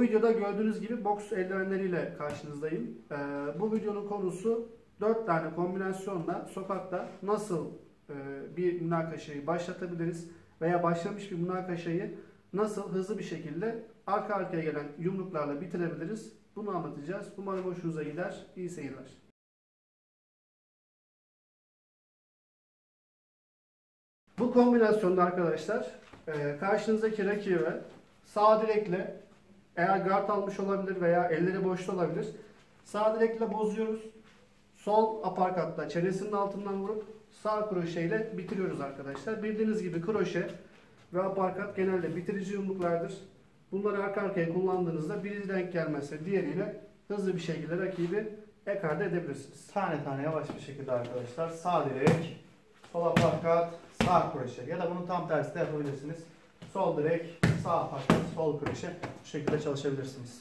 Bu videoda gördüğünüz gibi boks eldivenleriyle karşınızdayım. Ee, bu videonun konusu 4 tane kombinasyonla sokakta nasıl e, bir münakaşayı başlatabiliriz veya başlamış bir münakaşayı nasıl hızlı bir şekilde arka arkaya gelen yumruklarla bitirebiliriz. Bunu anlatacağız. Umarım hoşunuza gider. İyi seyirler. Bu kombinasyonda arkadaşlar e, karşınızdaki rakibe sağ direkle eğer guard almış olabilir veya elleri boşta olabilir. Sağ direkle bozuyoruz. Sol aparkatla çenesinin altından vurup sağ kroşeyle bitiriyoruz arkadaşlar. Bildiğiniz gibi kroşe ve aparkat genelde bitirici yumruklardır. Bunları arka arkaya kullandığınızda biri denk gelmezse diğeriyle hızlı bir şekilde rakibi ekarte edebilirsiniz. Tane tane yavaş bir şekilde arkadaşlar sağ direk, sol aparkat, sağ kroşe ya da bunun tam tersi de yapabilirsiniz. Sol direk, sağ aparkat, sol kroşe bu şekilde çalışabilirsiniz.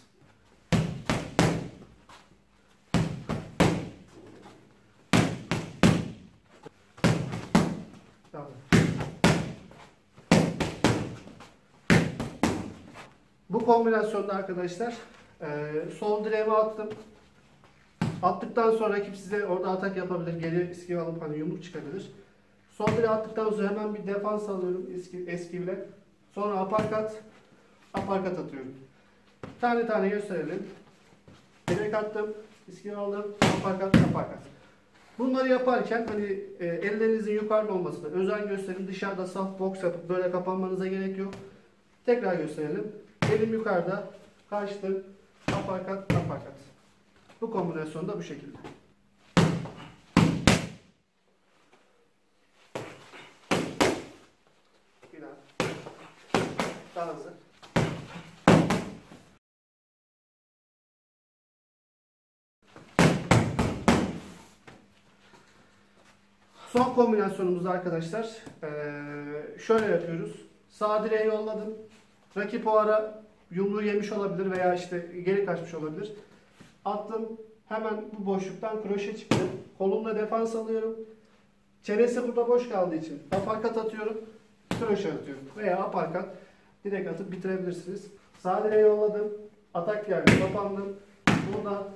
Tamam. Bu kombinasyonda arkadaşlar e, sol direğimi attım. Attıktan sonra rakip size orada atak yapabilir. Geri eski alıp hani yumruk çıkabilir. Sol direği attıktan sonra hemen bir defans alıyorum eski, eskiyle. Sonra aparkat, aparkat atıyorum. Tane tane gösterelim. Direk attım, eski aldım, aparkat, aparkat. Bunları yaparken hani e, ellerinizin yukarıda olmasına özen gösterin. Dışarıda saf boks yapıp böyle kapanmanıza gerek yok. Tekrar gösterelim. Elim yukarıda, kaçtım, aparkat, aparkat. Bu kombinasyon da bu şekilde. Bir daha. Daha. Son kombinasyonumuz arkadaşlar. Ee, şöyle yapıyoruz. Sağ direğe yolladım. Rakip o ara yumruğu yemiş olabilir veya işte geri kaçmış olabilir. Attım. Hemen bu boşluktan kroşe çıktı. Kolumla defans alıyorum. Çenesi burada boş kaldığı için aparkat atıyorum. Kroşe atıyorum. Veya aparkat direkt atıp bitirebilirsiniz. Sağ direğe yolladım. Atak geldi. Kapandım. Burada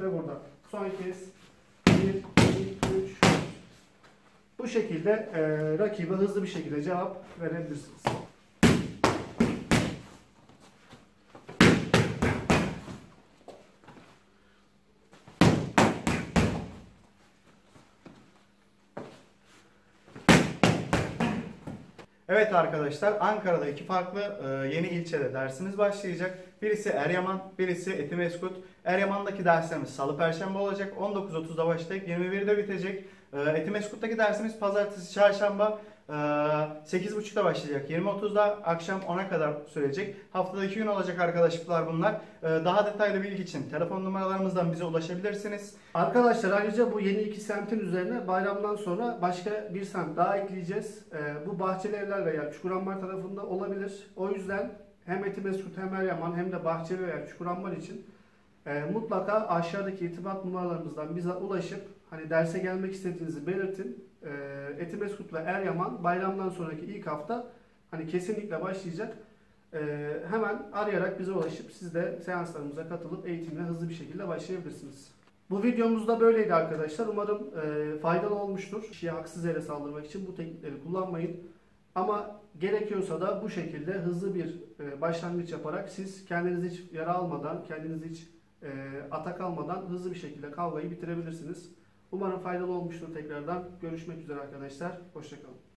ve burada. Son kez. 1, 2, 3, bu şekilde e, rakibe hızlı bir şekilde cevap verebilirsiniz. Evet arkadaşlar Ankara'da iki farklı e, yeni ilçede dersimiz başlayacak. Birisi Eryaman, birisi Etimeskut. Eryaman'daki derslerimiz salı perşembe olacak. 19.30'da başlayıp 21'de bitecek. E, Etimeskut'taki dersimiz pazartesi çarşamba 8.30'da başlayacak. 20.30'da akşam 10'a kadar sürecek. Haftada 2 gün olacak arkadaşlıklar bunlar. E, daha detaylı bilgi için telefon numaralarımızdan bize ulaşabilirsiniz. Arkadaşlar ayrıca bu yeni iki semtin üzerine bayramdan sonra başka bir semt daha ekleyeceğiz. E, bu Bahçeli Evler veya Çukurambar tarafında olabilir. O yüzden hem Etimeskut hem Eryaman hem de Bahçeli veya Çukurambar için e, mutlaka aşağıdaki irtibat numaralarımızdan bize ulaşıp hani derse gelmek istediğinizi belirtin. E, Etimeskut ve Eryaman bayramdan sonraki ilk hafta hani kesinlikle başlayacak. E, hemen arayarak bize ulaşıp siz de seanslarımıza katılıp eğitimle hızlı bir şekilde başlayabilirsiniz. Bu videomuz da böyleydi arkadaşlar. Umarım e, faydalı olmuştur. Kişiye haksız yere saldırmak için bu teknikleri kullanmayın. Ama gerekiyorsa da bu şekilde hızlı bir e, başlangıç yaparak siz kendiniz hiç yara almadan, kendiniz hiç e, atak almadan hızlı bir şekilde kavgayı bitirebilirsiniz. Umarım faydalı olmuştur tekrardan. Görüşmek üzere arkadaşlar. Hoşçakalın.